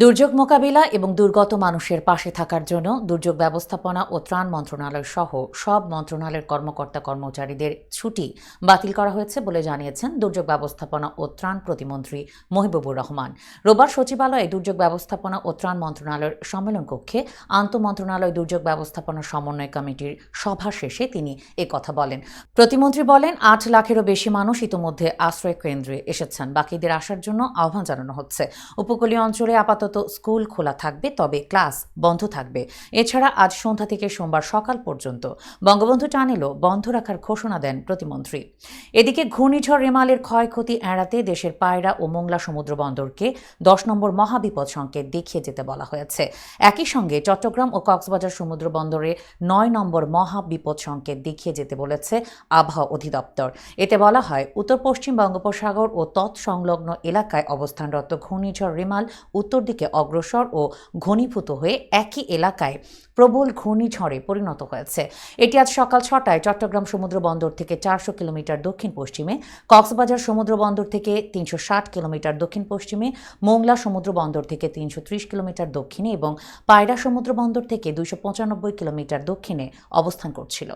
দুর্যোগ মোকাবিলা এবং দুর্গত মানুষের পাশে থাকার জন্য দুর্যোগ ব্যবস্থাপনা ও ত্রাণ মন্ত্রণালয় সহ সব মন্ত্রণালয়ের কর্মকর্তা কর্মচারীদের ছুটি বাতিল করা হয়েছে বলে জানিয়েছেন দুর্যোগ ব্যবস্থাপনা ও ত্রাণ প্রতিমন্ত্রী মহিবুবুর রহমান। রোববার সচিবালয়ে দুর্যোগ ব্যবস্থাপনা ও ত্রাণ মন্ত্রণালয়ের সম্মেলন কক্ষে আন্তঃমন্ত্রণালয় দুর্যোগ ব্যবস্থাপনা সমন্বয় কমিটির সভা শেষে তিনি কথা বলেন। প্রতিমন্ত্রী বলেন, আট লাখেরও বেশি মানুষ ইতোমধ্যে আশ্রয় কেন্দ্রে এসেছেন। বাকিদের আসার জন্য আহ্বান জানানো হচ্ছে। উপকূলীয় অঞ্চলে আপাতত স্কুল খোলা থাকবে, তবে ক্লাস বন্ধ থাকবে। এছাড়া আজ সন্ধ্যা থেকে সোমবার সকাল পর্যন্ত বঙ্গবন্ধু টানেলও বন্ধ রাখার ঘোষণা দেন প্রতিমন্ত্রী। এদিকে ঘূর্ণিঝড় রেমালের ক্ষয়ক্ষতি এড়াতে দেশের পায়রা ও মোংলা সমুদ্র বন্দরকে দশ নম্বর মহাবিপদ সংকেত দেখিয়ে যেতে বলা হয়েছে। একই সঙ্গে চট্টগ্রাম ও কক্সবাজার সমুদ্র বন্দরে নয় নম্বর মহাবিপদ সংকেত দেখিয়ে যেতে বলেছে আবহাওয়া অধিদপ্তর। এতে বলা হয়, উত্তর পশ্চিম বঙ্গোপসাগর ও তৎসংলগ্ন এলাকায় অবস্থানরত ঘূর্ণিঝড় রেমাল উত্তর দিকে অগ্রসর ও ঘনীভূত হয়ে একই এলাকায় প্রবল ঘূর্ণিঝড়ে পরিণত হয়েছে। এটি আজ সকাল ছটায় চট্টগ্রাম সমুদ্র বন্দর থেকে চারশো কিলোমিটার দক্ষিণ পশ্চিমে, কক্সবাজার সমুদ্র বন্দর থেকে তিনশো ষাট কিলোমিটার দক্ষিণ পশ্চিমে, মোংলা সমুদ্র বন্দর থেকে তিনশো ত্রিশ কিলোমিটার দক্ষিণে এবং পায়রা সমুদ্র বন্দর থেকে দুইশো পঁচানব্বই কিলোমিটার দক্ষিণে অবস্থান করছিল।